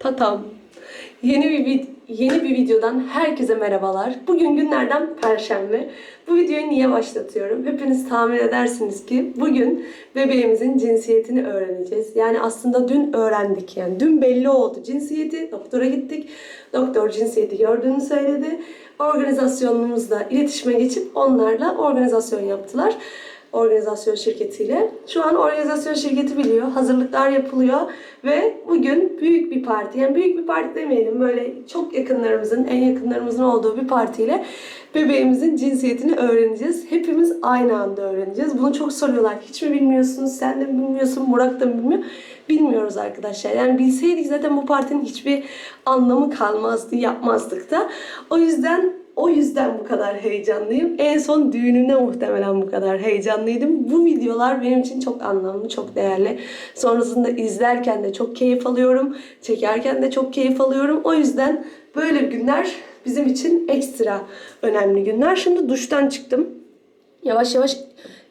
Tatam. Yeni bir yeni bir videodan herkese merhabalar. Bugün günlerden perşembe. Bu videoyu niye başlatıyorum? Hepiniz tahmin edersiniz ki bugün bebeğimizin cinsiyetini öğreneceğiz. Yani aslında dün öğrendik yani. Dün belli oldu cinsiyeti. Doktora gittik. Doktor cinsiyeti gördüğünü söyledi. Organizasyonumuzla iletişime geçip onlarla organizasyon yaptılar organizasyon şirketiyle. Şu an organizasyon şirketi biliyor. Hazırlıklar yapılıyor ve bugün büyük bir parti. Yani büyük bir parti demeyelim. Böyle çok yakınlarımızın, en yakınlarımızın olduğu bir partiyle bebeğimizin cinsiyetini öğreneceğiz. Hepimiz aynı anda öğreneceğiz. Bunu çok soruyorlar. Hiç mi bilmiyorsunuz? Sen de mi bilmiyorsun? Murat da mı bilmiyor? Bilmiyoruz arkadaşlar. Yani bilseydik zaten bu partinin hiçbir anlamı kalmazdı, yapmazdık da. O yüzden o yüzden bu kadar heyecanlıyım. En son düğünümde muhtemelen bu kadar heyecanlıydım. Bu videolar benim için çok anlamlı, çok değerli. Sonrasında izlerken de çok keyif alıyorum. Çekerken de çok keyif alıyorum. O yüzden böyle günler bizim için ekstra önemli günler. Şimdi duştan çıktım. Yavaş yavaş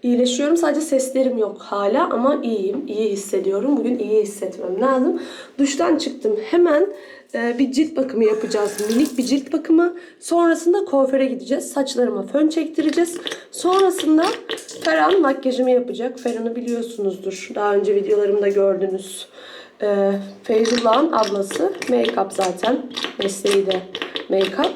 iyileşiyorum. Sadece seslerim yok hala ama iyiyim. İyi hissediyorum. Bugün iyi hissetmem lazım. Duştan çıktım. Hemen bir cilt bakımı yapacağız. Minik bir cilt bakımı. Sonrasında kuaföre gideceğiz. Saçlarıma fön çektireceğiz. Sonrasında Ferhan makyajımı yapacak. Ferhan'ı biliyorsunuzdur. Daha önce videolarımda gördünüz. E, Feyzullah'ın ablası. Make-up zaten. Mesleği de make-up.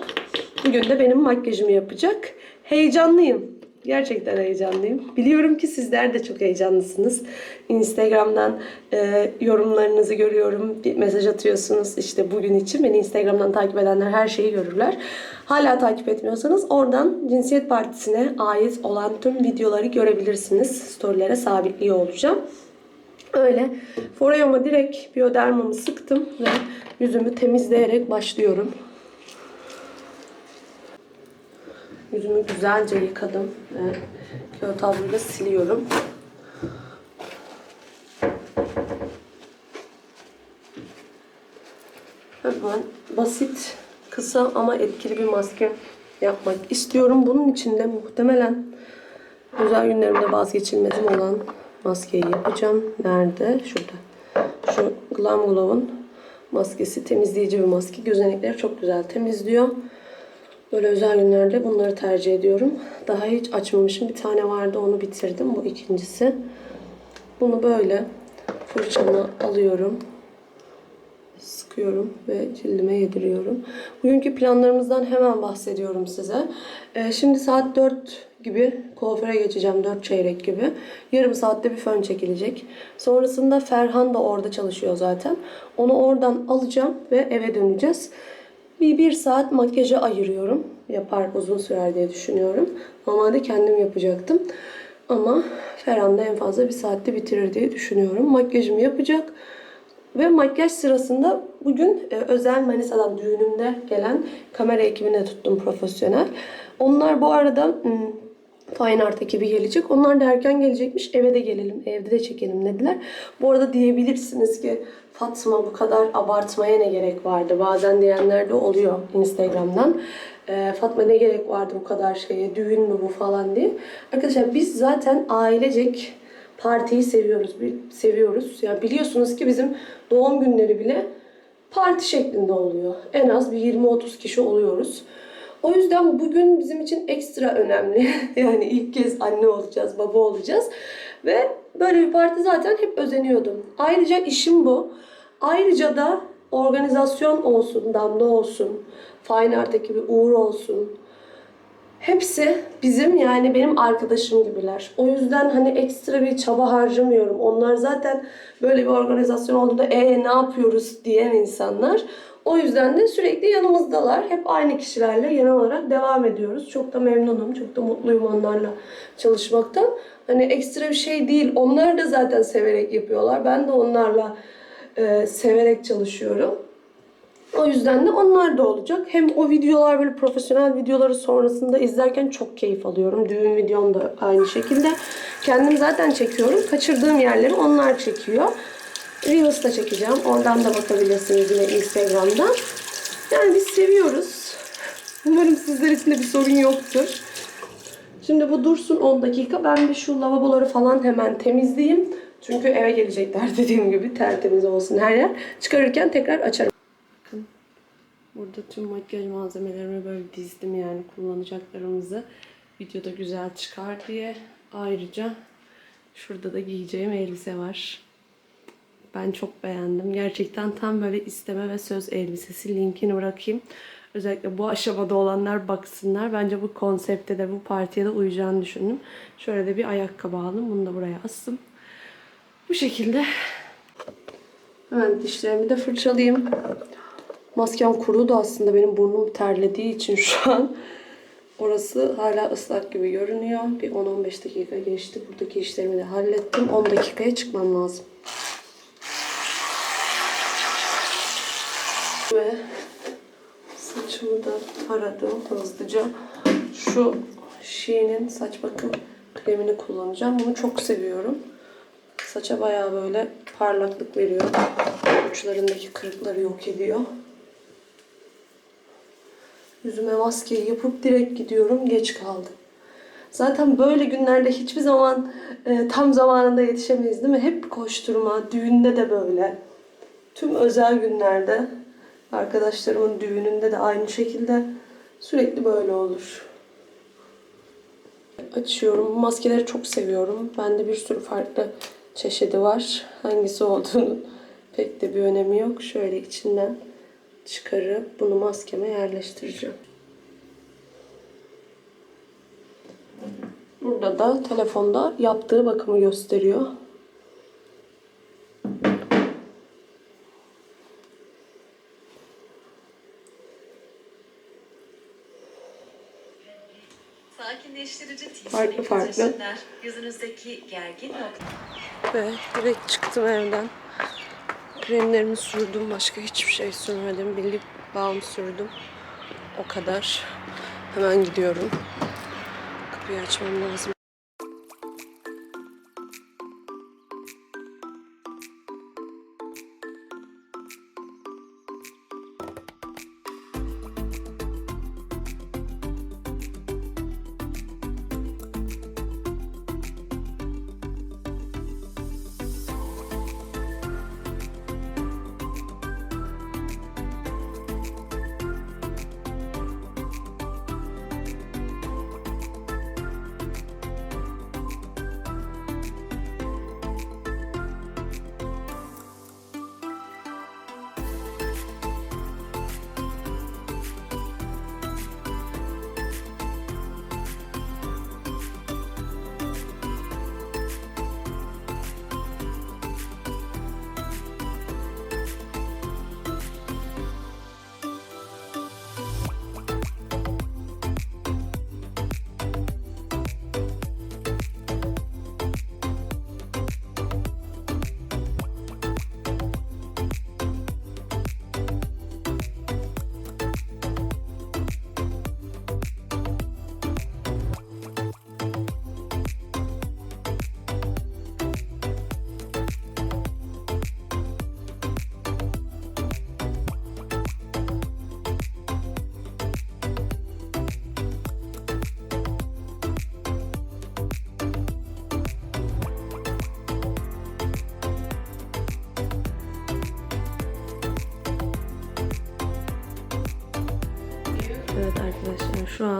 Bugün de benim makyajımı yapacak. Heyecanlıyım. Gerçekten heyecanlıyım. Biliyorum ki sizler de çok heyecanlısınız. Instagram'dan e, yorumlarınızı görüyorum. Bir mesaj atıyorsunuz işte bugün için. Beni Instagram'dan takip edenler her şeyi görürler. Hala takip etmiyorsanız oradan Cinsiyet Partisi'ne ait olan tüm videoları görebilirsiniz. Storylere sabitliyor olacağım. Öyle. Forayoma direkt biyodermamı sıktım ve yüzümü temizleyerek başlıyorum. Yüzümü güzelce yıkadım ve kağıt havluyla siliyorum. Hemen basit, kısa ama etkili bir maske yapmak istiyorum. Bunun için de muhtemelen özel günlerimde vazgeçilmezim olan maskeyi yapacağım. Nerede? Şurada. Şu Glam Glow'un maskesi temizleyici bir maske. Gözenekleri çok güzel temizliyor. Böyle özel günlerde bunları tercih ediyorum. Daha hiç açmamışım. Bir tane vardı onu bitirdim. Bu ikincisi. Bunu böyle fırçamla alıyorum. Sıkıyorum ve cildime yediriyorum. Bugünkü planlarımızdan hemen bahsediyorum size. Ee, şimdi saat 4 gibi kuaföre geçeceğim. 4 çeyrek gibi. Yarım saatte bir fön çekilecek. Sonrasında Ferhan da orada çalışıyor zaten. Onu oradan alacağım ve eve döneceğiz. Bir, bir saat makyaja ayırıyorum. Yapar uzun sürer diye düşünüyorum. Normalde kendim yapacaktım. Ama Ferhan da en fazla bir saatte bitirir diye düşünüyorum. Makyajımı yapacak. Ve makyaj sırasında bugün e, özel Manisa'dan düğünümde gelen kamera ekibine tuttum profesyonel. Onlar bu arada Fine ekibi gelecek. Onlar da erken gelecekmiş. Eve de gelelim, evde de çekelim dediler. Bu arada diyebilirsiniz ki Fatma bu kadar abartmaya ne gerek vardı? Bazen diyenler de oluyor Instagram'dan. Ee, Fatma ne gerek vardı bu kadar şeye? Düğün mü bu falan diye. Arkadaşlar biz zaten ailecek partiyi seviyoruz. Seviyoruz. Ya biliyorsunuz ki bizim doğum günleri bile parti şeklinde oluyor. En az bir 20-30 kişi oluyoruz. O yüzden bugün bizim için ekstra önemli. Yani ilk kez anne olacağız, baba olacağız. Ve böyle bir parti zaten hep özeniyordum. Ayrıca işim bu. Ayrıca da organizasyon olsun, Damla olsun, Fine Art ekibi Uğur olsun. Hepsi bizim yani benim arkadaşım gibiler. O yüzden hani ekstra bir çaba harcamıyorum. Onlar zaten böyle bir organizasyon olduğunda e ne yapıyoruz diyen insanlar. O yüzden de sürekli yanımızdalar. Hep aynı kişilerle genel olarak devam ediyoruz. Çok da memnunum, çok da mutluyum onlarla çalışmaktan. Hani ekstra bir şey değil. Onlar da zaten severek yapıyorlar. Ben de onlarla e, severek çalışıyorum. O yüzden de onlar da olacak. Hem o videolar böyle profesyonel videoları sonrasında izlerken çok keyif alıyorum. Düğün videom da aynı şekilde. Kendim zaten çekiyorum. Kaçırdığım yerleri onlar çekiyor. Reels da çekeceğim. Oradan da bakabilirsiniz yine Instagram'dan. Yani biz seviyoruz. Umarım sizler için de bir sorun yoktur. Şimdi bu dursun 10 dakika. Ben bir şu lavaboları falan hemen temizleyeyim. Çünkü eve gelecekler dediğim gibi tertemiz olsun her yer. Çıkarırken tekrar açarım. Burada tüm makyaj malzemelerimi böyle dizdim yani kullanacaklarımızı videoda güzel çıkar diye. Ayrıca şurada da giyeceğim elbise var. Ben çok beğendim. Gerçekten tam böyle isteme ve söz elbisesi. Linkini bırakayım. Özellikle bu aşamada olanlar baksınlar. Bence bu konsepte de bu partiye de uyacağını düşündüm. Şöyle de bir ayakkabı aldım. Bunu da buraya astım. Bu şekilde. Hemen dişlerimi de fırçalayayım. Maskem kurudu aslında. Benim burnum terlediği için şu an. Orası hala ıslak gibi görünüyor. Bir 10-15 dakika geçti. Buradaki işlerimi de hallettim. 10 dakikaya çıkmam lazım. Ve saçımı da taradım hızlıca. Şu Shein'in saç bakım kremini kullanacağım. Bunu çok seviyorum. Saça bayağı böyle parlaklık veriyor. Uçlarındaki kırıkları yok ediyor. Yüzüme maskeyi yapıp direkt gidiyorum. Geç kaldım. Zaten böyle günlerde hiçbir zaman e, tam zamanında yetişemeyiz değil mi? Hep koşturma. Düğünde de böyle. Tüm özel günlerde arkadaşlarımın düğününde de aynı şekilde sürekli böyle olur. Açıyorum. Maskeleri çok seviyorum. Bende bir sürü farklı çeşidi var. Hangisi olduğunu pek de bir önemi yok. Şöyle içinden çıkarıp bunu maskeme yerleştireceğim. Burada da telefonda yaptığı bakımı gösteriyor. Farklı farklı. titreşimler yüzünüzdeki gergin nokta. Ve direkt çıktım evden. Kremlerimi sürdüm. Başka hiçbir şey sürmedim. Bir lip balm sürdüm. O kadar. Hemen gidiyorum. Kapıyı açmam lazım.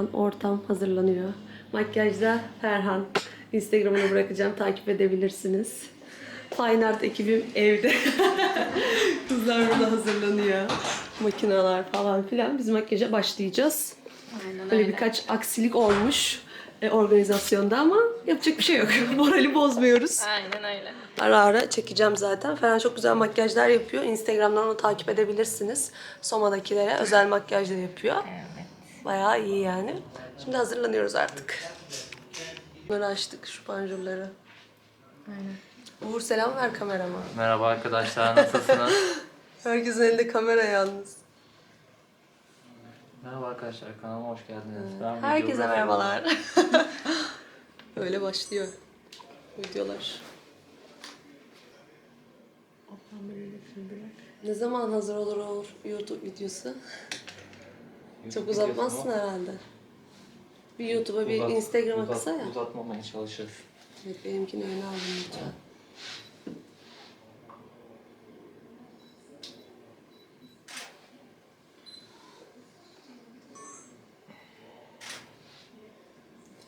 An ortam hazırlanıyor. Makyajda Ferhan. Instagram'ını bırakacağım. Takip edebilirsiniz. Fine Art ekibim evde. Kızlar burada hazırlanıyor. Makineler falan filan. Biz makyaja başlayacağız. Aynen Böyle birkaç aksilik olmuş e, organizasyonda ama yapacak bir şey yok. Morali bozmuyoruz. Aynen öyle. Ara ara çekeceğim zaten. Ferhan çok güzel makyajlar yapıyor. Instagram'dan onu takip edebilirsiniz. Soma'dakilere özel makyaj da yapıyor. Evet. Bayağı iyi yani. Şimdi hazırlanıyoruz artık. Bunları açtık şu panjurları. Aynen. Uğur selam ver kamerama. Merhaba arkadaşlar, nasılsınız? Herkesin elinde kamera yalnız. Merhaba arkadaşlar, kanalıma hoş geldiniz. Ben Herkese merhabalar. Öyle başlıyor videolar. Ne zaman hazır olur Uğur YouTube videosu? Çok uzatmazsın ama herhalde. Bir YouTube'a, bir Instagram'a kısa ya. Uzatmamaya çalışırız. Evet, benimkini öne aldım lütfen.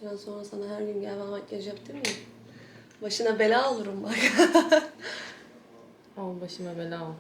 Biraz sonra sana her gün gel bana makyaj yap değil mi? Başına bela olurum bak. Ama başıma bela ol.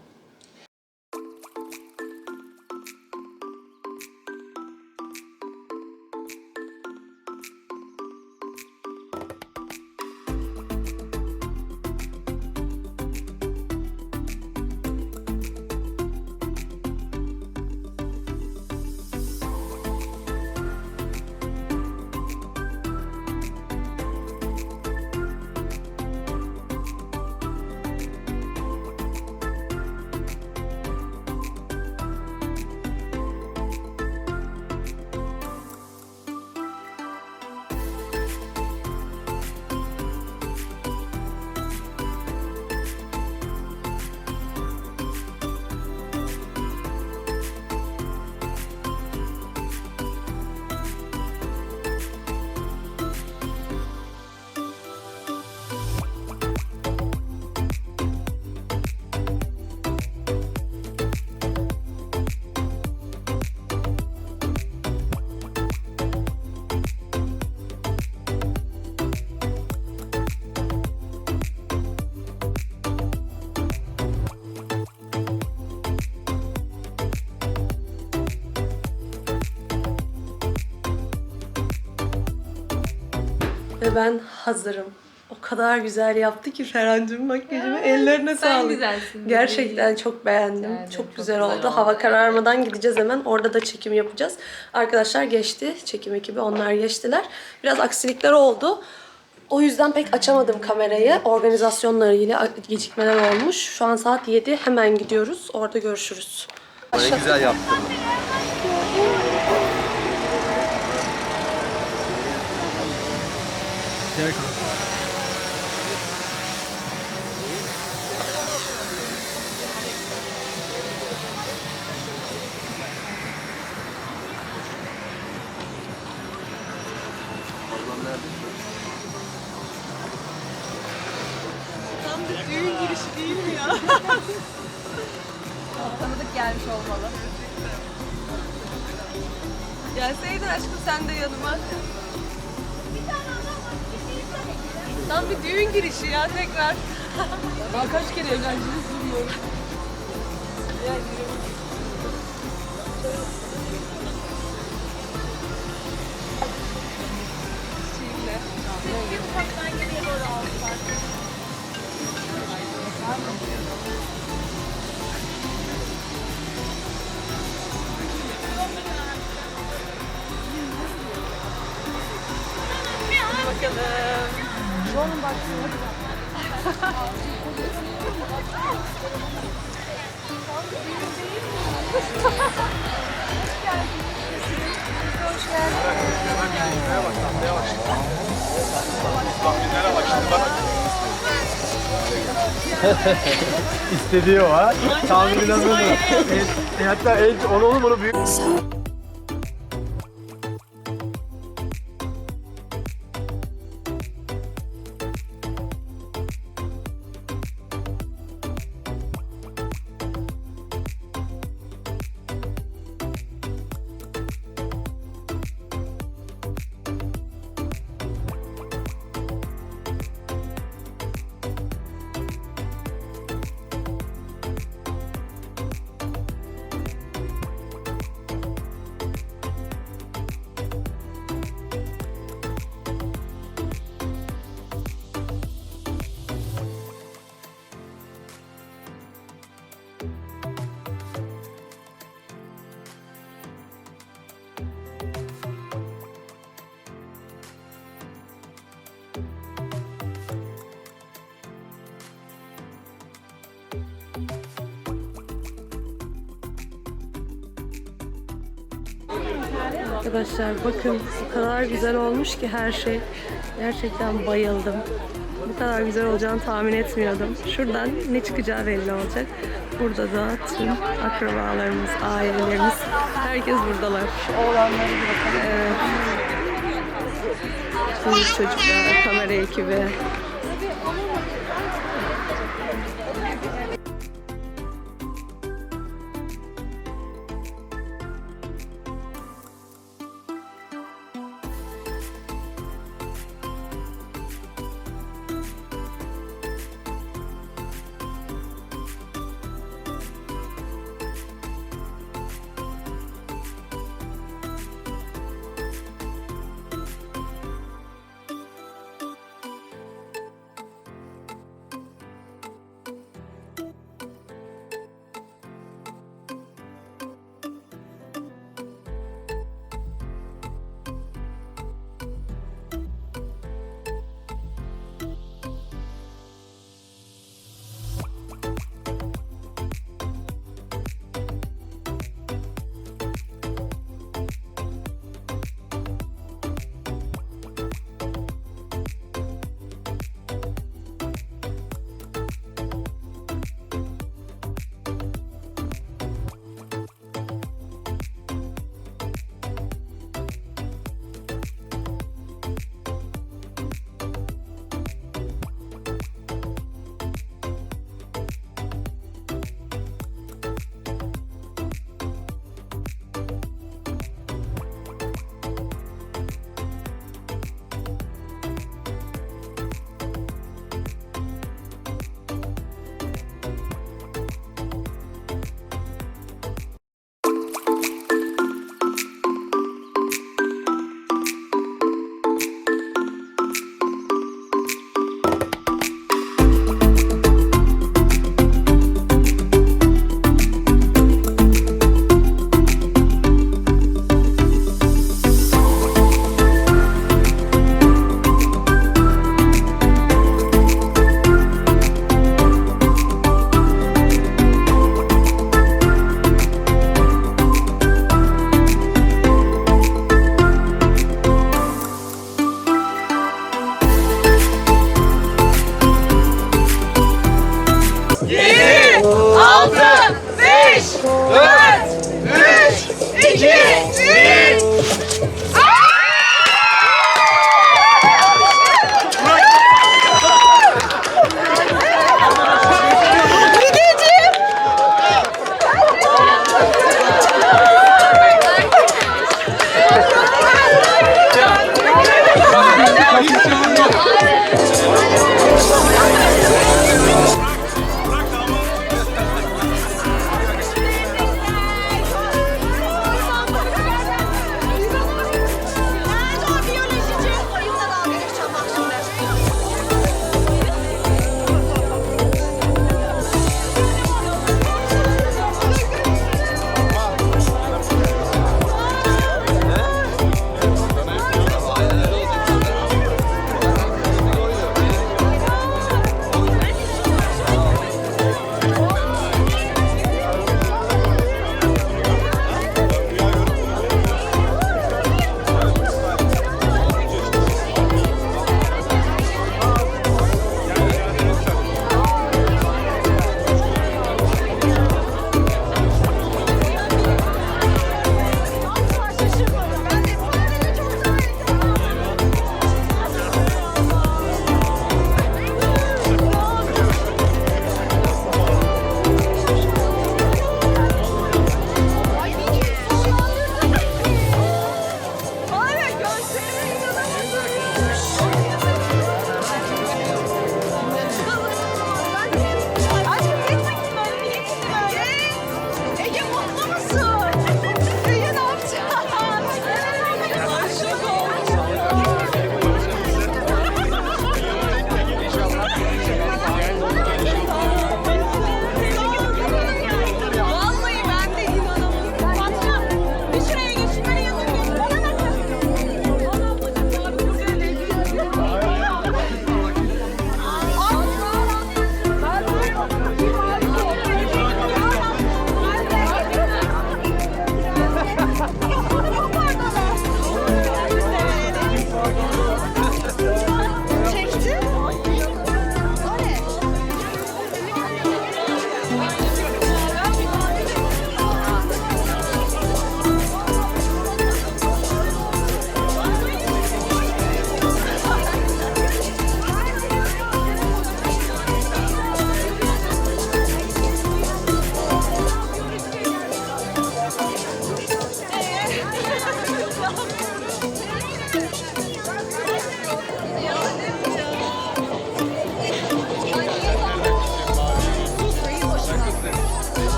Ben hazırım. O kadar güzel yaptı ki Ferhan'cığım makyajımı. Ellerine sen sağlık. güzelsin. Gerçekten çok beğendim. Ederim, çok, çok güzel, güzel oldu. oldu. Hava kararmadan gideceğiz hemen. Orada da çekim yapacağız. Arkadaşlar geçti. Çekim ekibi onlar geçtiler. Biraz aksilikler oldu. O yüzden pek açamadım kamerayı. Organizasyonlarıyla gecikmeler olmuş. Şu an saat 7. Hemen gidiyoruz. Orada görüşürüz. Ne güzel yaptın. Derek İstediği o ha. Tahmin edemiyordum. E, hatta en, onu onu büyük. Arkadaşlar bakın o kadar güzel olmuş ki her şey. Gerçekten bayıldım. Bu kadar güzel olacağını tahmin etmiyordum. Şuradan ne çıkacağı belli olacak. Burada da tüm akrabalarımız, ailelerimiz, herkes buradalar. Evet. Tüm çocuklar, kamera ekibi.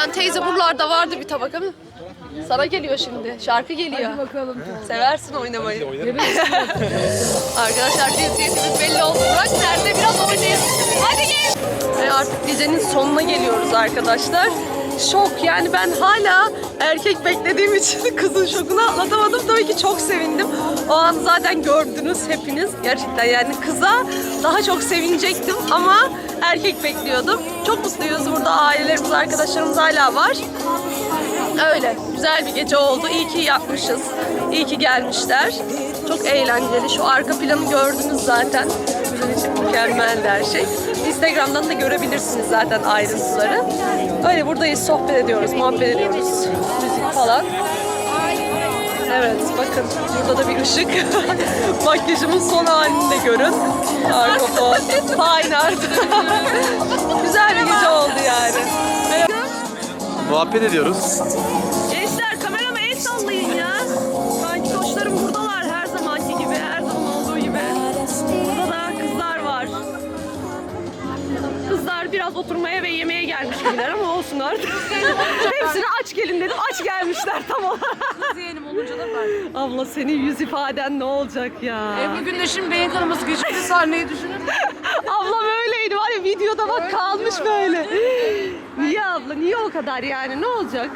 Ben teyze buralarda vardı bir tabak ama sana geliyor şimdi. Şarkı geliyor. Bakalım. Seversin oynamayı. Arkadaşlar cinsiyetimiz belli oldu. Burak nerede? Biraz oynayalım. Hadi gel. Ve artık gecenin sonuna geliyoruz arkadaşlar. Şok yani ben hala erkek beklediğim için kızın şokunu atlatamadım. Tabii ki çok sevindim. O an zaten gördünüz hepiniz. Gerçekten yani kıza daha çok sevinecektim ama erkek bekliyordum. Çok mutluyuz burada ailelerimiz, arkadaşlarımız hala var. Öyle. Güzel bir gece oldu. İyi ki yapmışız. İyi ki gelmişler. Çok eğlenceli. Şu arka planı gördünüz zaten. Bizim için mükemmeldi her şey. Instagram'dan da görebilirsiniz zaten ayrıntıları. Öyle buradayız, sohbet ediyoruz, muhabbet ediyoruz. Müzik falan. Evet, bakın burada da bir ışık. Makyajımın son halini de görün. Arka fon, fine art. Güzel bir gece oldu yani. Muhabbet ediyoruz. Gençler kamerama el sallayın ya. Sanki koçlarım buradalar her zamanki gibi, her zaman olduğu gibi. Burada da kızlar var. Kızlar biraz oturmaya ve yemeğe gelmiş gibiler ama olsun artık. Hepsine aç gelin dedim, aç gelmişler tamam. Kız yeğenim da ben. Abla senin yüz ifaden ne olacak ya? Ebru Gündeş'in beyin kanaması geçirdiği sahneyi düşünün. Ablam öyleydi var ya videoda bak kalmış böyle. Niye abla? Niye o kadar yani? Ne olacak?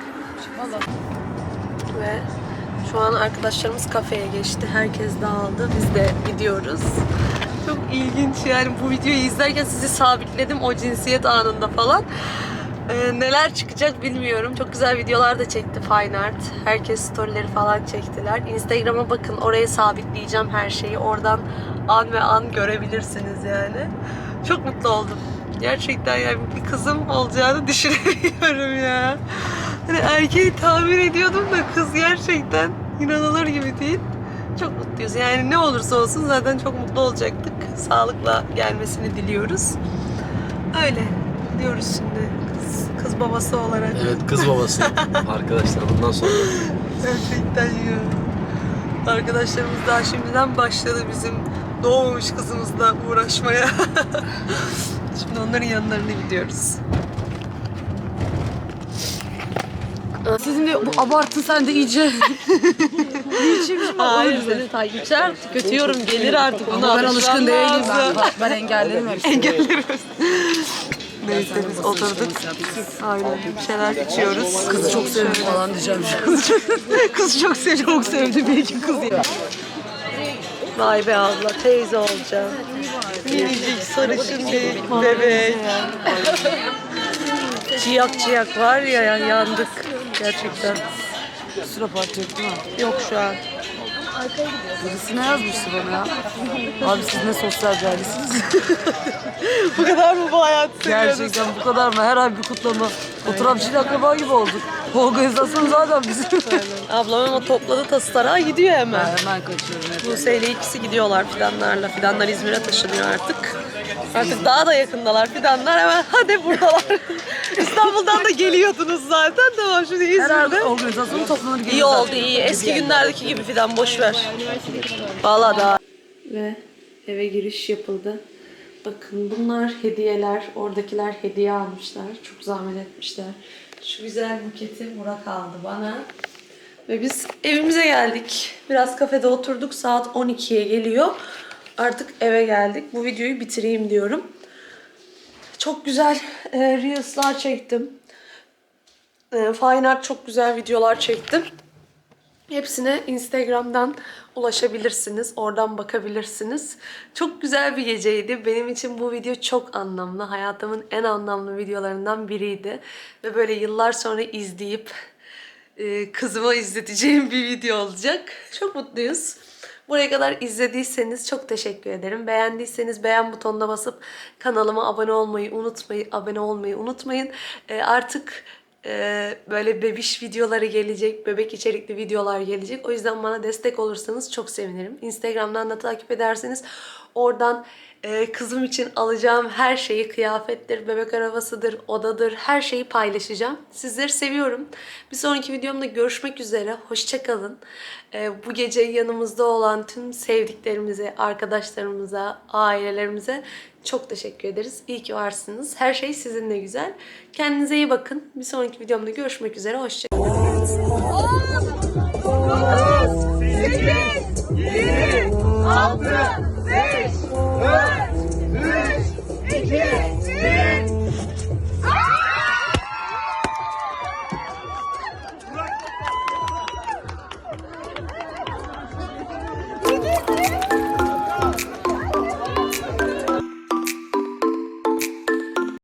Ve şu an arkadaşlarımız kafeye geçti. Herkes dağıldı. Biz de gidiyoruz. Çok ilginç yani bu videoyu izlerken sizi sabitledim o cinsiyet anında falan. Ee, neler çıkacak bilmiyorum. Çok güzel videolar da çekti Fine Art. Herkes storyleri falan çektiler. Instagram'a bakın oraya sabitleyeceğim her şeyi. Oradan an ve an görebilirsiniz yani. Çok mutlu oldum. Gerçekten yani bir kızım olacağını düşünemiyorum ya. Hani erkeği tahmin ediyordum da kız gerçekten inanılır gibi değil. Çok mutluyuz. Yani ne olursa olsun zaten çok mutlu olacaktık. Sağlıkla gelmesini diliyoruz. Öyle diyoruz şimdi kız, babası olarak. Evet kız babası. Arkadaşlar bundan sonra. Gerçekten ya. Arkadaşlarımız daha şimdiden başladı bizim doğmamış kızımızla uğraşmaya. Şimdi onların yanlarına gidiyoruz. Sizin de bu abartın sen de iyice. Hayır seni takipçiler kötüyorum gelir artık Ama ben alışkın değilim ben. Ben engellerim hepsini. Neyse biz oturduk. Aynen bir şeyler içiyoruz. Kızı çok sevdim falan diyeceğim. Kız çok sevdi. Çok sevdi belki kız ya. Vay be abla teyze olacağım. Minicik sarışın bir bebek. ciyak ciyak var ya yandık gerçekten. Sıra parça değil mi? Yok şu an. Birisi ne yazmıştı bana ya? Abi siz ne sosyal bir ailesiniz? Bu kadar mı bu hayat seviyorsunuz? Gerçekten bu kadar mı? Her ay bir kutlama. Fotoğrafçıyla akraba gibi olduk. Bu organizasyon zaten bizim. Ablam ama topladı tası tarağı gidiyor hemen. Hemen kaçıyorum hep. Buse ile ikisi gidiyorlar fidanlarla. Fidanlar İzmir'e taşınıyor artık. Artık daha da yakındalar fidanlar hemen hadi buradalar. İstanbul'dan da geliyordunuz zaten tamam şimdi İzmir'de. Herhalde organizasyonun toplanır gibi. İyi oldu iyi. Eski günlerdeki gibi fidan boş ver. Valla daha. Ve eve giriş yapıldı. Bakın bunlar hediyeler. Oradakiler hediye almışlar. Çok zahmet etmişler. Şu güzel buketi Murat aldı bana. Ve biz evimize geldik. Biraz kafede oturduk. Saat 12'ye geliyor. Artık eve geldik. Bu videoyu bitireyim diyorum. Çok güzel e, Reels'lar çektim. E, Fine Art çok güzel videolar çektim. Hepsine Instagram'dan ulaşabilirsiniz. Oradan bakabilirsiniz. Çok güzel bir geceydi. Benim için bu video çok anlamlı. Hayatımın en anlamlı videolarından biriydi. Ve böyle yıllar sonra izleyip e, kızıma izleteceğim bir video olacak. Çok mutluyuz. Buraya kadar izlediyseniz çok teşekkür ederim. Beğendiyseniz beğen butonuna basıp kanalıma abone olmayı unutmayın. Abone olmayı unutmayın. E, artık e, böyle bebiş videoları gelecek, bebek içerikli videolar gelecek. O yüzden bana destek olursanız çok sevinirim. Instagram'dan da takip ederseniz oradan e, kızım için alacağım her şeyi, kıyafettir, bebek arabasıdır, odadır, her şeyi paylaşacağım. Sizleri seviyorum. Bir sonraki videomda görüşmek üzere. Hoşçakalın. E, bu gece yanımızda olan tüm sevdiklerimize, arkadaşlarımıza, ailelerimize çok teşekkür ederiz. İyi ki varsınız. Her şey sizinle güzel. Kendinize iyi bakın. Bir sonraki videomda görüşmek üzere. Hoşçakalın. 8, 7, 6, dois, três e.